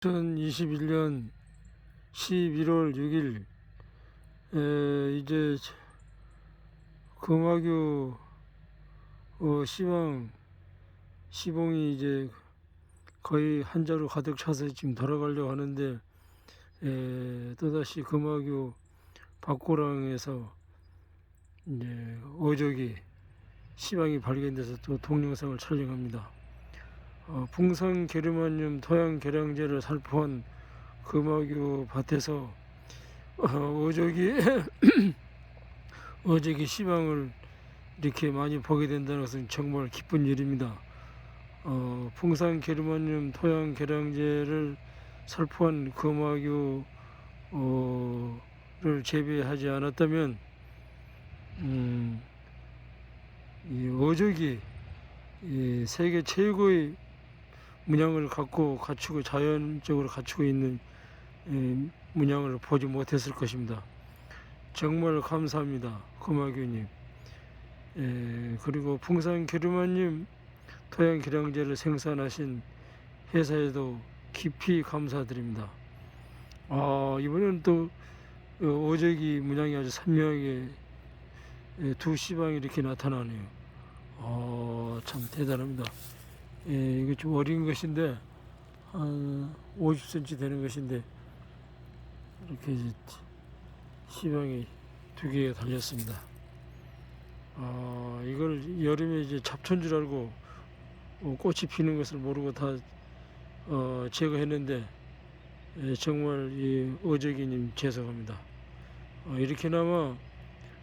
2021년 11월 6일 에, 이제 금화교 어, 시방 시봉이 이제 거의 한자로 가득 차서 지금 돌아가려고 하는데 에, 또다시 금화교 박고랑에서 이제 어족이 시방이 발견돼서 또 동영상을 촬영합니다. 어, 풍산 게르마늄 토양 계량제를 살포한 금화교 밭에서 어, 어족이 시방을 이렇게 많이 보게 된다는 것은 정말 기쁜 일입니다. 어, 풍산 게르마늄 토양 계량제를 살포한 금화교를 재배하지 않았다면 음, 이 어족이 이 세계 최고의 문양을 갖고 갖추고 자연적으로 갖추고 있는 에, 문양을 보지 못했을 것입니다. 정말 감사합니다, 금화교님. 에, 그리고 풍산 게르마님 토양 계량제를 생산하신 회사에도 깊이 감사드립니다. 아 이번에는 또 어, 어저기 문양이 아주 선명하게 에, 두 시방이 이렇게 나타나네요. 아, 참 대단합니다. 예, 이거 좀 어린 것인데 한 50cm 되는 것인데 이렇게 시방이 두 개가 달렸습니다. 아, 이걸 여름에 이제 잡초인 줄 알고 어, 꽃이 피는 것을 모르고 다 어, 제거했는데 예, 정말 이 어저기님 죄송합니다. 어, 이렇게나마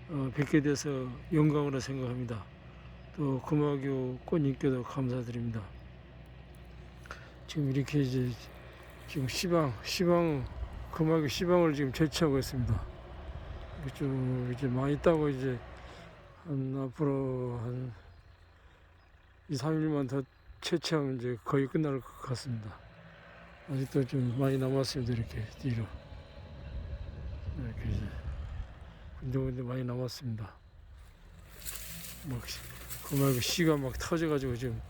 어, 뵙게 돼서 영광으로 생각합니다. 또 금화교 꽃님께도 감사드립니다. 지금 이렇게 이제 지금 시방 시방 금화교 시방을 지금 채취하고 있습니다. 좀 이제 많이 따고 이제 한 앞으로 한 2, 3일만 더 채취하면 이제 거의 끝날 것 같습니다. 아직도 좀 많이 남았습니다. 이렇게 뒤로 이렇게 이제 군데군데 많이 남았습니다. 막 시- 그 말고 씨가 막 터져가지고 지금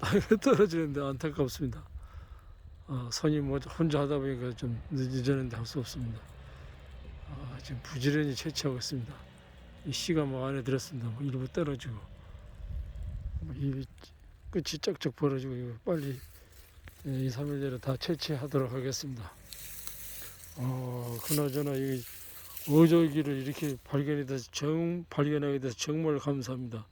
땅에 떨어지는데 안타깝습니다. 아, 선이 뭐 혼자 하다 보니까 좀 늦어졌는데 할 수 없습니다. 아, 지금 부지런히 채취하고 있습니다. 이 씨가 뭐 안에 들었습니다. 뭐 일부 떨어지고 뭐 이 끝이 쩍쩍 벌어지고 이거 빨리 2, 3일 내로 다 채취하도록 하겠습니다. 어, 그나저나 이 어조기를 이렇게 발견해 돼서 정 발견하게 돼서 정말 감사합니다.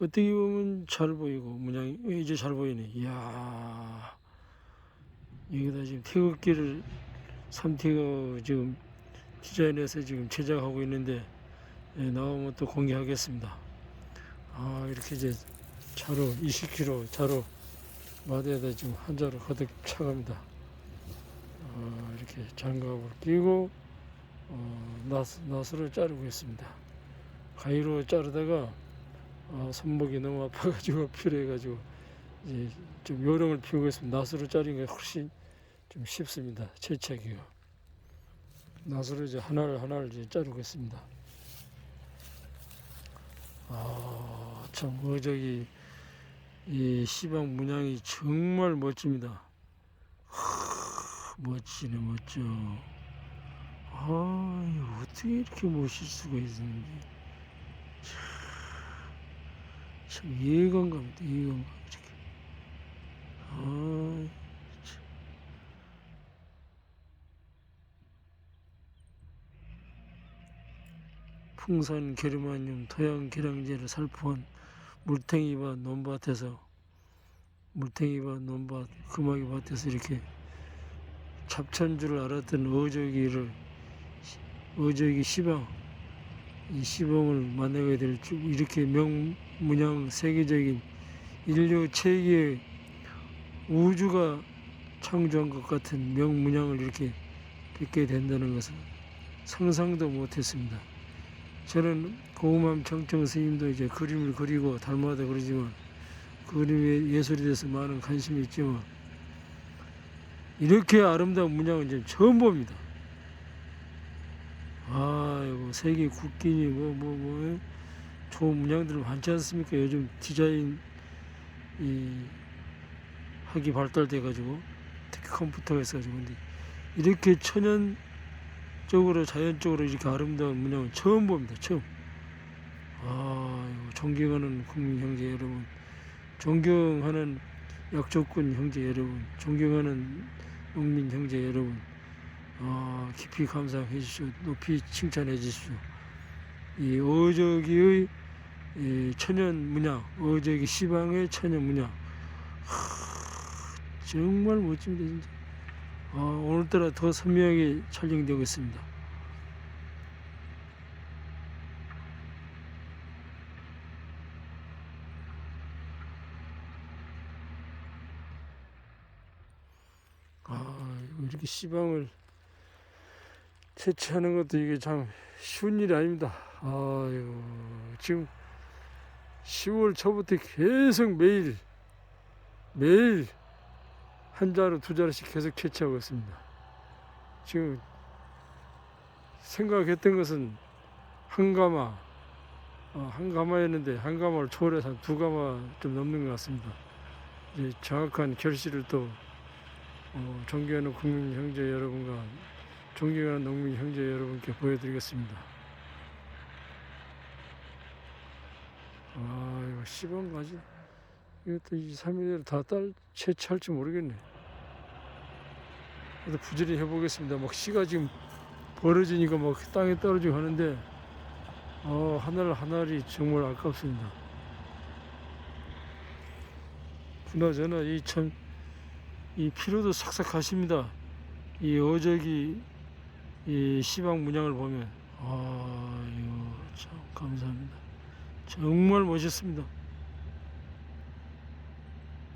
어떻게 보면 잘 보이고 문양이 어, 이제 잘 보이네. 이야 여기다 지금 태극기를 삼태가 지금 디자인해서 지금 제작하고 있는데 예, 나오면 또 공개하겠습니다. 아 이렇게 이제 자루 20kg 자루 마대에다 지금 한 자루 가득 차갑니다. 어, 이렇게 장갑을 끼고 어, 나스, 나스를 자르고 있습니다. 가위로 자르다가 어, 손목이 너무 아파가지고 필요해가지고 이제 좀 요령을 피우고 있습니다. 나스로 자르는 게 훨씬 좀 쉽습니다. 채취하기가. 나스로 이제 하나를 하나를 이제 자르고 있습니다. 아, 참, 어, 저기, 이 시방 문양이 정말 멋집니다. 하, 멋지네, 멋져. 아, 어떻게 이렇게 멋질 수가 있는지. 참, 이해감 가 이렇게. 아, 참. 풍산 게르마늄 토양 계량제를 살포한 물탱이밭 논밭에서 물탱이밭 논밭 금화기 밭에서 이렇게 잡천 줄 알았던 어저기를 어저기 시방 이 시방을 만나게 될줄 이렇게 명문양 세계적인 인류 최고의 우주가 창조한 것 같은 명문양을 이렇게 뵙게 된다는 것은 상상도 못했습니다. 저는 고음함 청청 스님도 이제 그림을 그리고 닮아다 그러지만 그림의 예술에 대해서 많은 관심이 있지만 이렇게 아름다운 문양은 이제 처음 봅니다. 아이고 세계 국기니 뭐 뭐 뭐 좋은 문양들 많지 않습니까? 요즘 디자인 이 학이 발달돼 가지고 컴퓨터가 있어가지고 근데 이렇게 천연적으로 자연적으로 이렇게 아름다운 문양은 처음 봅니다. 처음. 아, 이거 존경하는 국민 형제 여러분, 존경하는 약조군 형제 여러분, 존경하는 농민 형제 여러분, 아, 깊이 감사해 주시오, 높이 칭찬해 주시오. 이 어저기의 이 천연 문양, 어저기 시방의 천연 문양, 하, 정말 멋집니다, 진짜. 아, 오늘따라 더 선명하게 촬영되고 있습니다. 아, 이렇게 시방을 채취하는 것도 이게 참 쉬운 일이 아닙니다. 아유, 지금 10월 초부터 계속 매일, 매일 한 자루, 두 자루씩 계속 채취하고 있습니다. 지금 생각했던 것은 한 가마, 어, 한 가마였는데 한 가마를 초월해서 한 두 가마 좀 넘는 것 같습니다. 이제 정확한 결실을 또 어, 존경하는 국민 형제 여러분과 존경하는 농민 형제 여러분께 보여드리겠습니다. 아, 이거 시방 가지. 이것도 2, 3일에 다 딸 채취할지 모르겠네. 그래도 부지런히 해보겠습니다. 막 씨가 지금 벌어지니까 막 땅에 떨어지고 하는데, 어, 하늘 하늘이 정말 아깝습니다. 그나저나 이 참, 이 피로도 삭삭하십니다. 이 어저기 이 시방 문양을 보면 아유 참 감사합니다. 정말 멋있습니다.